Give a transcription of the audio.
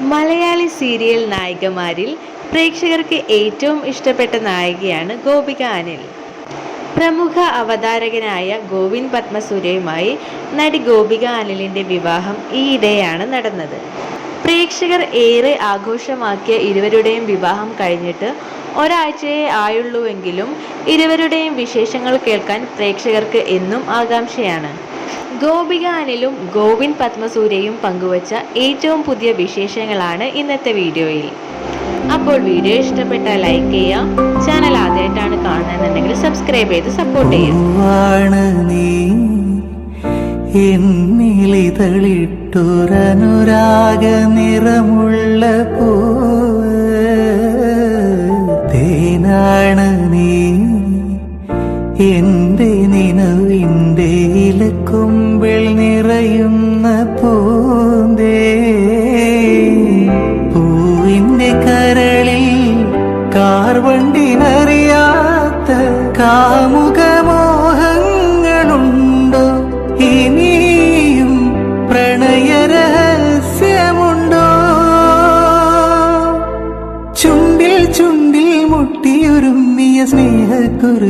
Malayali serial നായികമാരിൽ പ്രേക്ഷകർക്ക് ഏറ്റവും ഇഷ്ടപ്പെട്ട നായികയാണ് ഗോപിക അനിൽ. പ്രമുഖ അവതാരകനായ ഗോവിന്ദ് പത്മസൂര്യയുമായി നടി ഗോപിക അനിലിന്റെ വിവാഹം ഈയിടെയാണ് നടന്നത്. പ്രേക്ഷകർ ഏറെ ആഘോഷമാക്കിയ ഇരുവരുടെയും വിവാഹം കഴിഞ്ഞിട്ട് ഒരാഴ്ചയെ ആയുള്ളൂവെങ്കിലും ഇരുവരുടെയും വിശേഷങ്ങൾ കേൾക്കാൻ പ്രേക്ഷകർക്ക് എന്നും ആകാംക്ഷയാണ്. ഗോപിക അനിലും ഗോവിന്ദ് പത്മസൂര്യയും പങ്കുവച്ച ഏറ്റവും പുതിയ വിശേഷങ്ങളാണ് ഇന്നത്തെ വീഡിയോയിൽ. അപ്പോൾ വീഡിയോ ഇഷ്ടപ്പെട്ട ലൈക്ക് ചെയ്യാം ചാനൽ ആദ്യമായിട്ടാണ് കാണുന്നതെന്നുണ്ടെങ്കിൽ സബ്സ്ക്രൈബ് ചെയ്ത് സപ്പോർട്ട് ചെയ്യാം എന്നിളിതളിട്ടൊരനുരാഗ നിറമുള്ള തേനാണ് നീ എന്റെ നിലവിന്റെ ഇലക്കൊമ്പിൽ നിറയുന്ന പൂന്തേ. പൂവിന്റെ കരളിൽ കാർവണ്ടിനറിയാത്ത കാമുക മോഹങ്ങളുണ്ടോ ഇനിയും ചുണ്ടിൽ ചുണ്ടിൽ മുട്ടിയുരുമ്മിയ സ്നേഹക്കുറി